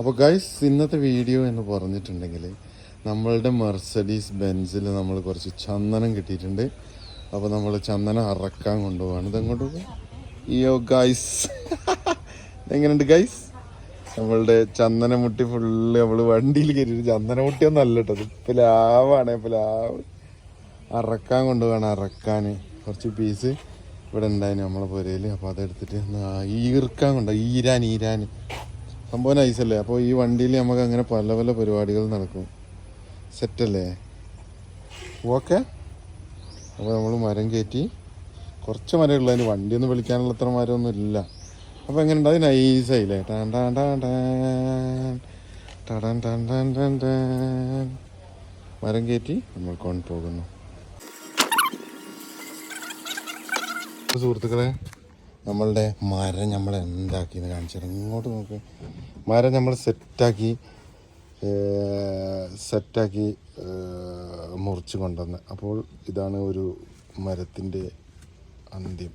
അപ്പോൾ ഗൈസ് ഇന്നത്തെ വീഡിയോ എന്ന് പറഞ്ഞിട്ടുണ്ടെങ്കിൽ നമ്മളുടെ മെർസഡീസ് ബെൻസിൽ നമ്മൾ കുറച്ച് ചന്ദനം കിട്ടിയിട്ടുണ്ട്. അപ്പോൾ നമ്മൾ ചന്ദനം അറക്കാൻ കൊണ്ടുപോവാണ്. ഇതെങ്ങോട്ട് അയ്യോ ഗൈസ് എങ്ങനെയുണ്ട് ഗൈസ് നമ്മളുടെ ചന്ദനമുട്ടി ഫുള്ള് നമ്മൾ വണ്ടിയിൽ കയറ്റിയിട്ട് ചന്ദനമുട്ടിയൊന്നും അല്ല കേട്ടോ. പ്ലാവാണ് ലാവാണ് ലാവ് അറക്കാൻ കൊണ്ടുപോവാണ് അറക്കാൻ കുറച്ച് പീസ് ഇവിടെ ഉണ്ടായിരുന്നു നമ്മളെ പുരയിൽ അപ്പോൾ അതെടുത്തിട്ട് ഈർക്കാൻ കൊണ്ടോ ഈരാൻ ഈരാൻ. സംഭവം നൈസല്ലേ അപ്പോൾ ഈ വണ്ടിയിൽ നമുക്ക് അങ്ങനെ പല പല പരിപാടികൾ നടക്കും. സെറ്റല്ലേ ഓക്കെ അപ്പോൾ നമ്മൾ മരം കയറ്റി കുറച്ച് മരം ഉള്ളതിന് വണ്ടിയൊന്നും വിളിക്കാനുള്ള അത്ര മരമൊന്നും ഇല്ല. അപ്പോൾ എങ്ങനെ ഉണ്ട് അത് നൈസായില്ലേ ടാൻ ടാൻ ടാൻ ടാൻ. ടൻ ടൻ ടൻ ടൻ. മരം കയറ്റി നമ്മൾ കൊണ്ടുപോകുന്നു. സുഹൃത്തുക്കളെ നമ്മളുടെ മരം നമ്മൾ എന്താക്കിയെന്ന് കാണിച്ചു ഇങ്ങോട്ട് നോക്ക്. മരം നമ്മൾ സെറ്റാക്കി സെറ്റാക്കി മുറിച്ച് കൊണ്ടുവന്ന്. അപ്പോൾ ഇതാണ് ഒരു മരത്തിന്റെ അന്ത്യം.